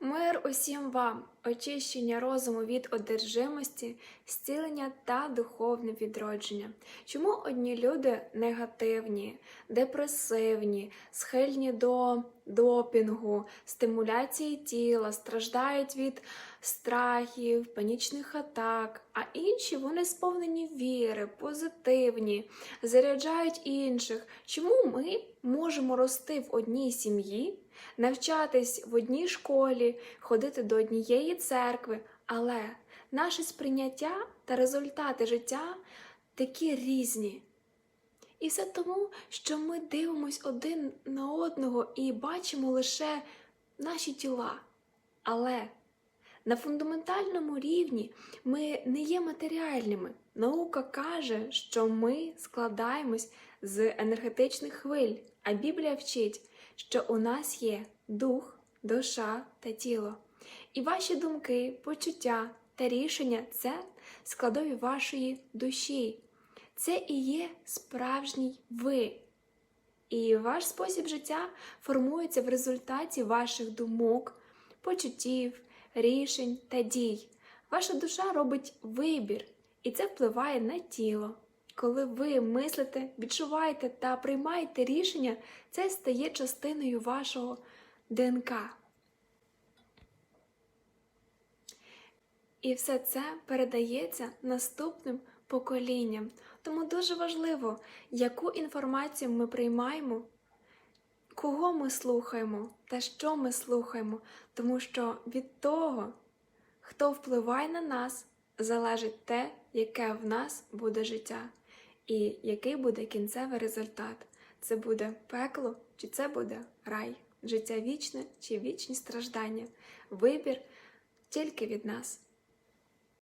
Мир усім вам, очищення розуму від одержимості, зцілення та духовне відродження. Чому одні люди негативні, депресивні, схильні до допінгу, стимуляції тіла, страждають від страхів, панічних атак, а інші вони сповнені віри, позитивні, заряджають інших. Чому ми можемо рости в одній сім'ї? Навчатись в одній школі, ходити до однієї церкви, але наше сприйняття та результати життя такі різні. І все тому, що ми дивимось один на одного і бачимо лише наші тіла. Але на фундаментальному рівні ми не є матеріальними. Наука каже, що ми складаємось з енергетичних хвиль, а Біблія вчить, що у нас є дух, душа та тіло. І ваші думки, почуття та рішення це складові вашої душі. Це і є справжній ви. І ваш спосіб життя формується в результаті ваших думок, почуттів, рішень та дій. Ваша душа робить вибір, і це впливає на тіло. Коли ви мислите, відчуваєте та приймаєте рішення, це стає частиною вашого ДНК. І все це передається наступним поколінням. Тому дуже важливо, яку інформацію ми приймаємо, кого ми слухаємо та що ми слухаємо, тому що від того, хто впливає на нас, залежить те, яке в нас буде життя, і який буде кінцевий результат. Це буде пекло, чи це буде рай, життя вічне чи вічні страждання. Вибір тільки від нас.